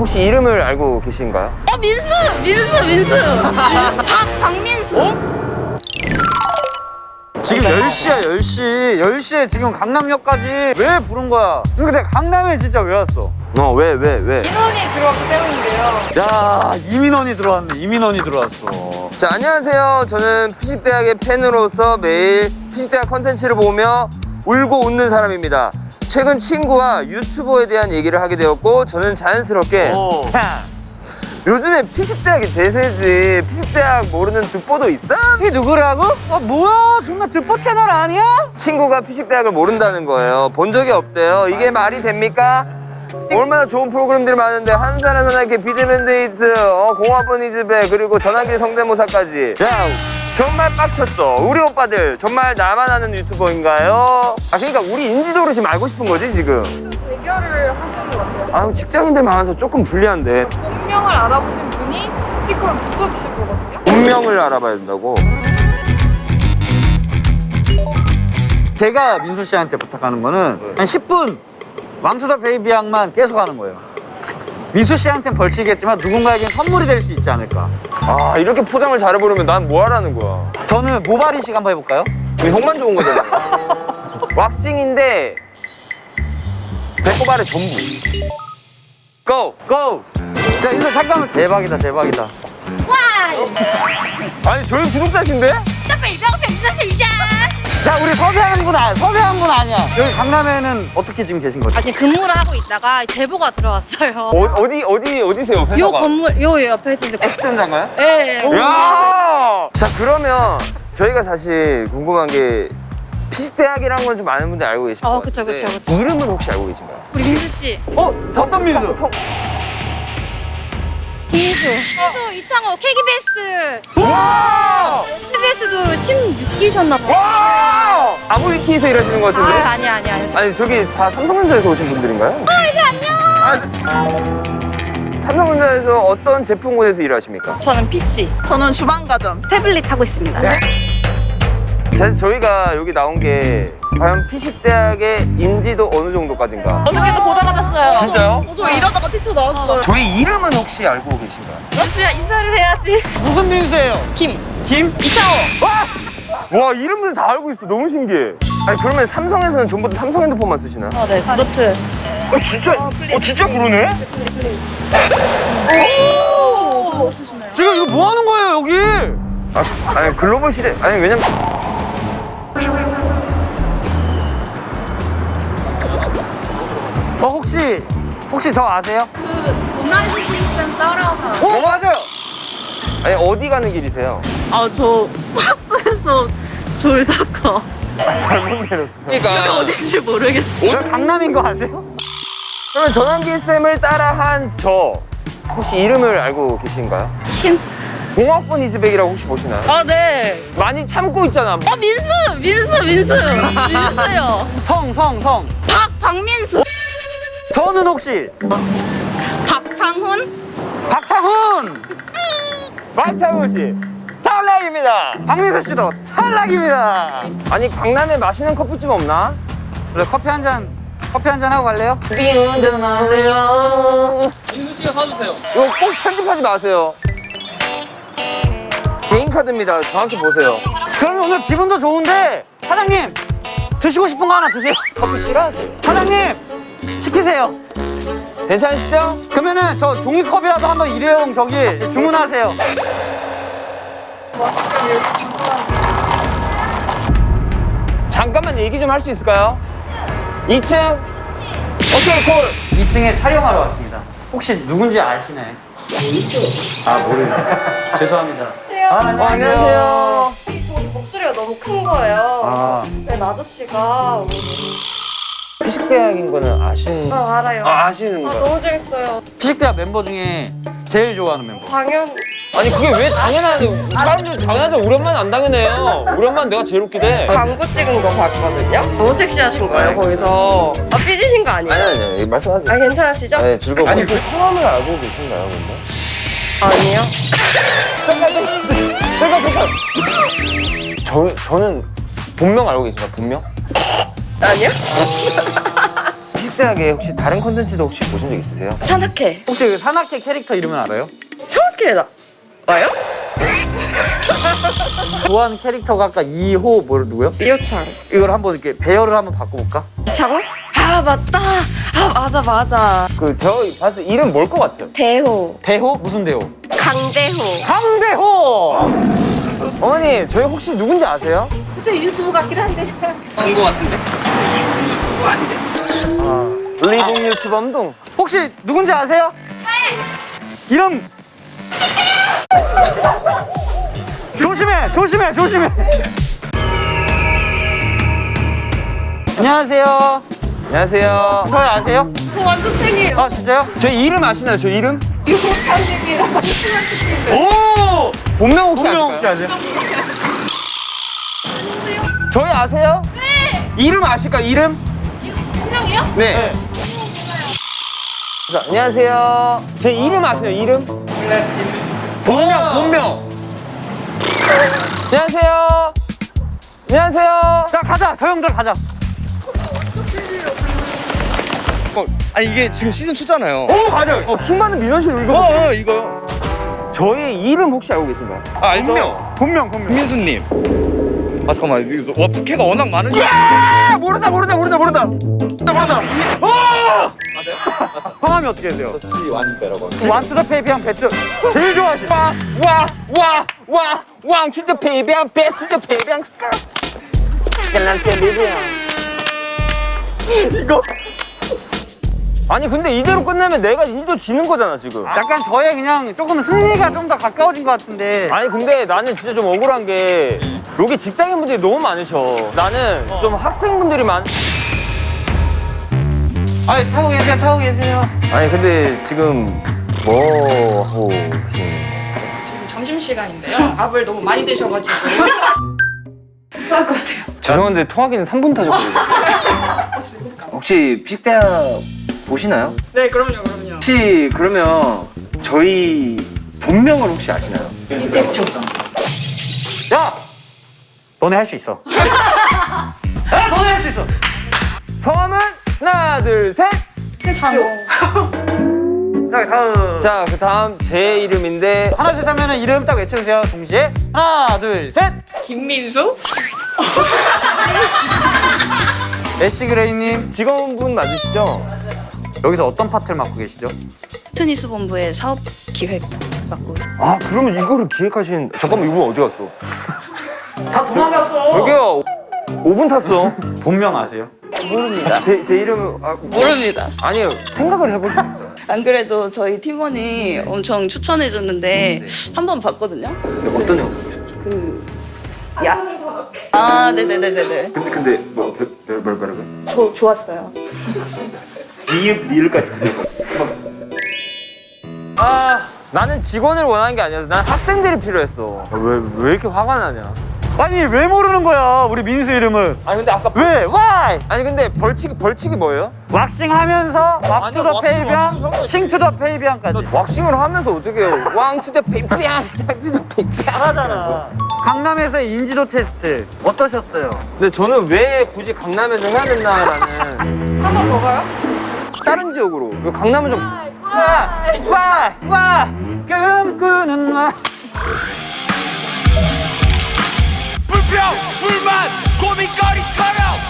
혹시 이름을 알고 계신가요? 어 민수! 민수 민수! 박 박민수. 지금 10시야 10시. 10시에 지금 강남역까지 왜 부른 거야? 근데 강남에 진짜 왜 왔어? 어, 왜, 왜, 왜? 인원이 들어왔기 때문인데요. 야 이민원이 들어왔네. 이민원이 들어왔어. 자, 안녕하세요. 저는 피식대학의 팬으로서 매일 피식대학 컨텐츠를 보며 울고 웃는 사람입니다. 최근 친구와 유튜버에 대한 얘기를 하게 되었고, 저는 자연스럽게 야, 요즘에 피식대학이 대세지. 피식대학 모르는 듣보도 있어? 이 누구라고? 아 뭐야 존나 듣보 채널 아니야? 친구가 피식대학을 모른다는 거예요. 본 적이 없대요. 이게 말이 됩니까? 얼마나 좋은 프로그램들이 많은데 한산한 하나께 비드맨데이트, 어, 공화번 이즈배 그리고 전화기 성대모사까지 야 정말 빡쳤죠. 우리 오빠들 정말 나만 아는 유튜버인가요? 아 그러니까 우리 인지도를 지금 알고 싶은 거지 지금. 대결을 하시는 것 같아요 아 직장인들 많아서 조금 불리한데 본명을 알아보신 분이 스티커를 붙여주실 거거든요 운명을 알아봐야 된다고. 제가 민수 씨한테 부탁하는 거는 한 10분 왕투더 베이비 양만 계속 하는 거예요 민수 씨한테는 벌칙이겠지만 누군가에겐 선물이 될 수 있지 않을까 아 이렇게 포장을 잘해버리면 난 뭐 하라는 거야. 저는 모발이 식 한번 해볼까요? 이거 형만 좋은 거잖아. 왁싱인데 배꼽 아래 전부. 고! 고! 자 일로 잠깐만 대박이다 대박이다 아니 저희 구독자신데? 자 우리 섭외한 분 아, 섭외한 분 아니야 여기 강남에는 어떻게 지금 계신 거죠? 아직 근무를 하고 있다가 제보가 들어왔어요 어, 어디 어디 어디세요? 회사가? 요 건물 요 옆에 있는 데 S전장가요? 예, 예. 야! 자 그러면 저희가 사실 궁금한 게 피시대학이라는 건 좀 많은 분들 알고 계실 어, 것 그쵸, 같은데 그쵸, 그쵸. 이름은 혹시 알고 계신가요? 우리 민수 씨 어? 어떤 민수? 성... 김민수 민수 이창호 KBS 와! KBS도 16기셨나 봐 와! 아무리키에서 일하시는 것아 같은데? 아니 아니 아니 아니 저기 다 삼성전자에서 오신 분들인가요? 어 이제 안녕. 삼성전자에서 어떤 제품군에서 일하십니까? 저는 PC 저는 주방가전 태블릿 하고 있습니다. 사실 저희가 여기 나온 게 과연 피식대학의 인지도 어느 정도까지인가? 어저께도 보다 받았어요 진짜요? 저 이러다가 티쳐 나왔어요. 저희 이름은 혹시 알고 계신가요? 민수야 인사를 해야지 무슨 민수예요? 김 김? 이창호 와 이름들 다 알고 있어 너무 신기해 아니 그러면 삼성에서는 전부 다 삼성 핸드폰만 쓰시나? 아 네 노트 어 진짜 어 진짜 그러네? 지금 이거 뭐 하는 거예요 여기? 아, 아니 글로벌 시대 아니 왜냐면 혹시 혹시 저 아세요? 전화기기 있으면 따라와서 어 맞아요 아니 어디 가는 길이세요? 아 저 버스에서 졸다가 잘못 내렸어 그러니까 어딘지 모르겠어. 여기 강남인 거 아세요? 그러면 전환기 쌤을 따라한 저 혹시 이름을 알고 계신가요? 힌트 공학번 이즈백이라고 혹시 보시나요? 아 네 많이 참고 있잖아 어 민수 민수 민수 민수요 성 성 성. 박 박민수 저는 혹시 박창훈 박창훈, 박창훈 씨 탈락입니다 박민수 씨도 탈락입니다. 아니 강남에 맛있는 커피집 없나? 그래 커피 한 잔 커피 한 잔 하고 갈래요? 커피 한잔 할래요? 이거 꼭 편집하지 마세요 개인 카드입니다 정확히 보세요 그러면 오늘 기분도 좋은데 사장님 드시고 싶은 거 하나 드세요. 커피 싫어하세요? 사장님 시키세요. 괜찮으시죠? 그러면은 저 종이컵이라도 한번 일회용 저기 주문하세요. 잠깐만 얘기 좀 할 수 있을까요? 2층 오케이 콜 2층에 촬영하러 왔습니다. 혹시 누군지 아시나요? 아 모르요 죄송합니다. 아, 어, 안녕하세요 저 목소리가 너무 큰 거예요 아네 아저씨가 피식대학인 거는 아시는 아 알아요 아, 아시는 아거 너무 재밌어요 피식대학 멤버 중에 제일 좋아하는 멤버. 당연 아니 그게 왜 당연하죠 사람들 당연하죠 우리 엄마는 안 당연해요 우리 엄마는 내가 제일 웃기대 광고 찍은 거 봤거든요. 너무 섹시하신 거예요, 거기서. 아, 삐지신 거 아니에요? 아니 아니 말씀하세요 아, 괜찮으시죠? 네 즐거워 아니 그 성함을 알고 계신가요 근데? 아니요. 잠깐 잠깐 저, 저는 본명 알고 계신가요 본명? 아니요? 피식대학에 혹시 다른 컨텐츠도 혹시 보신 적 있으세요? 산악회. 혹시 그 산악회 캐릭터 이름은 알아요? 산악회 나 와요? 좋아하는 캐릭터가 아까 2호 뭐 누구요? 이호창. 이걸 한번 이렇게 배열을 한번 바꿔볼까? 이창호? 아 맞다. 아 맞아 맞아. 그 저 봤을 때 이름 뭘 것 같아요? 대호. 대호? 무슨 대호? 강대호. 강대호! 어머니 저희 혹시 누군지 아세요? 리빙 유튜브 엄동 혹시 누군지 아세요? 이름 조심해 조심해 조심해 안녕하세요 안녕하세요 저희 아세요? 저 완전 팬이에요. 아 진짜요? 저희 이름 아시나요? 저 이름? 이호창님이랑 오! 본명 혹시 아실까요? 혹시 아세요? 저희 아세요? 네 이름 아실까요? 이름? 분명이요? 네. 자, 안녕하세요. 제 이름 아시나요? 이름? 본명, 본명. 안녕하세요. 안녕하세요. 자 가자 저 형들 가자 아니 이게 지금 시즌 2잖아요. 오, 맞아요. 어, 킹 많은 민원실 이거. 어, 어 이거요. 저의 이름 혹시 알고 계신가요? 아 알죠. 본명. 본명 본명 민수님. 아 잠깐만 이거 와 부캐가 워낙 많으니까. 아, 모른다, 모른다, 모른다, 모른다. 모른다, 모른다. 성함이 어떻게 되세요? 저 지완배라고 완투더 페이비랑 배트 제일 좋아하시 와, 와, 와, 와, 왕 투더 베이비앙, 베 투더 베이비앙, 스카. 이거. 아니 근데 이대로 끝나면 내가 이도 지는 거잖아 지금. 약간 저의 그냥 조금 승리가 좀 더 가까워진 것 같은데 아니 근데 나는 진짜 좀 억울한 게 여기 직장인분들이 너무 많으셔. 나는 좀 학생분들이 많. 아 타고 계세요 타고 계세요 아니 근데 지금 뭐 하고 계신? 점심시간인데요. 밥을 너무 많이 드셔가지고. 죄송한데 통화기는 3분 타셨거든요. 혹시 피식대학 보시나요? 네, 그럼요, 그럼요. 혹시 그러면 저희 본명을 혹시 아시나요? 야 너네 할 수 있어 야 너네 할 수 있어 성함은 하나 둘 셋. 자 다음 자 그 다음 제 이름인데 하나 둘 하면은 이름 딱 외쳐주세요 동시에 하나 둘 셋 김민수? 애쉬 그레이님 직원분 맞으시죠? 여기서 어떤 파트를 맡고 계시죠? 테니스 본부의 사업 기획 맡고 있어요. 아 그러면 이거를 기획하신 잠깐만 이분 어디 갔어? 다 도망갔어 저기요 5분 탔어. 본명 아세요? 모릅니다. 제, 제 이름은 아, 모릅니다. 아니요 생각을 있죠. 안 그래도 저희 팀원이 엄청 추천해 줬는데 한 번 봤거든요. 어떤 영상? 그 야. 아, 네네네네네. 근데 근데 뭐 별, 별, 별, 별, 별. 저 좋았어요. 리을까지 들려. 아 나는 직원을 원하는 게 아니어서 난 학생들이 필요했어. 왜 왜 이렇게 화가 나냐? 아니 왜 모르는 거야 우리 민수 이름을 아니 근데 아까 왜? Why? 아니 근데 벌칙 벌칙이 뭐예요? 왁싱하면서 왁투더 왁싱, 페이비앙 왁싱. 싱투더 페이비앙까지 왁싱을 하면서 어떻게 해요? 왕투더 페이피앙, 쌍투더 페이피앙 하잖아 강남에서의 인지도 테스트 어떠셨어요? 근데 저는 왜 굳이 강남에서 해야 된다라는 한 번 더 가요? 다른 지역으로 강남은 좀 와! 와! 와! 꿈꾸는 와 불만 고민거리 털어.